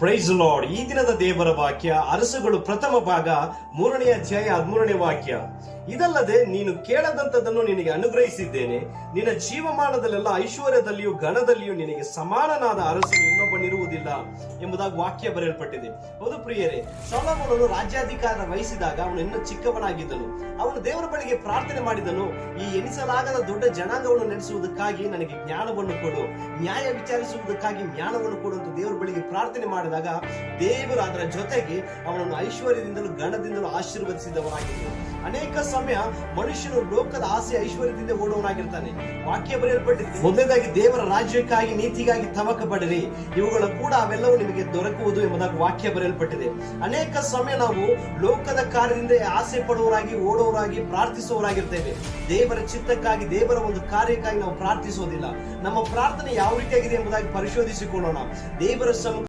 Price lord ಈ ದಿನದ ದೇವರ ವಾಕ್ಯ ಅರಸುಗಳು ಪ್ರಥಮ ಭಾಗ ಮೂರನೇ ಅಧ್ಯಾಯ ಹದಿಮೂರನೇ ವಾಕ್ಯ. ಇದಲ್ಲದೆ ನೀನು ಕೇಳದಂತದನ್ನು ನಿನಗೆ ಅನುಗ್ರಹಿಸಿದ್ದೇನೆ. ನಿನ್ನ ಜೀವಮಾನದಲ್ಲೆಲ್ಲ ಐಶ್ವರ್ಯದಲ್ಲಿಯೂ ಗಣದಲ್ಲಿಯೂ ನಿನಗೆ ಸಮಾನನಾದ ಅರಸನು ಇನ್ನೊಬ್ಬನಿರುವುದಿಲ್ಲ ಎಂಬುದಾಗಿ ವಾಕ್ಯ ಬರೆಯಲ್ಪಟ್ಟಿದೆ. ಹೌದು ಪ್ರಿಯರೇ, ಸೊಲೊಮೋನನು ರಾಜ್ಯಾಧಿಕಾರ ವಹಿಸಿದಾಗ ಅವನು ಇನ್ನೂ ಚಿಕ್ಕವನಾಗಿದ್ದನು. ಅವನು ದೇವರ ಬಳಿಗೆ ಪ್ರಾರ್ಥನೆ ಮಾಡಿದನು, ಈ ಎನಿಸಲಾಗದ ದೊಡ್ಡ ಜನಾಂಗವನ್ನು ನಡೆಸುವುದಕ್ಕಾಗಿ ನನಗೆ ಜ್ಞಾನವನ್ನು ಕೊಡು. ನ್ಯಾಯ ವಿಚಾರಿಸುವುದಕ್ಕಾಗಿ ಜ್ಞಾನವನ್ನು ಕೊಡು ಅಂತ ದೇವರ ಬಳಿಗೆ ಪ್ರಾರ್ಥನೆ ಮಾಡಿದಾಗ ದೇವರು ಅದರ ಜೊತೆಗೆ ಅವನನ್ನು ಐಶ್ವರ್ಯದಿಂದಲೂ ಗಣದಿಂದಲೂ ಆಶೀರ್ವದಿಸಿದವನಾಗಿದ್ದನು. ಅನೇಕ ಸಮಯ ಮನುಷ್ಯನು ಲೋಕದ ಆಸೆ ಐಶ್ವರ್ಯದಿಂದ ಓಡುವನಾಗಿರ್ತಾನೆ ವಾಕ್ಯ ಬರೆಯಲ್ಪಟ್ಟಿದೆ ಮೊದಲನೇದಾಗಿ ದೇವರ ರಾಜ್ಯಕ್ಕಾಗಿ ನೀತಿಗಾಗಿ ತವಕ ಪಡಿರಿ ಇವುಗಳ ಕೂಡ ಅವೆಲ್ಲವೂ ನಿಮಗೆ ದೊರಕುವುದು ಎಂಬುದಾಗಿ ವಾಕ್ಯ ಬರೆಯಲ್ಪಟ್ಟಿದೆ. ಅನೇಕ ಸಮಯ ನಾವು ಲೋಕದ ಕಾರ್ಯದಿಂದ ಆಸೆ ಪಡುವವರಾಗಿ ಓಡೋರಾಗಿ ಪ್ರಾರ್ಥಿಸುವವರಾಗಿರ್ತೇವೆ. ದೇವರ ಚಿತ್ತಕ್ಕಾಗಿ ದೇವರ ಒಂದು ಕಾರ್ಯಕ್ಕಾಗಿ ನಾವು ಪ್ರಾರ್ಥಿಸೋದಿಲ್ಲ ನಮ್ಮ ಪ್ರಾರ್ಥನೆ ಯಾವ ರೀತಿಯಾಗಿದೆ ಎಂಬುದಾಗಿ ಪರಿಶೋಧಿಸಿಕೊಳ್ಳೋಣ. ದೇವರ ಸಮ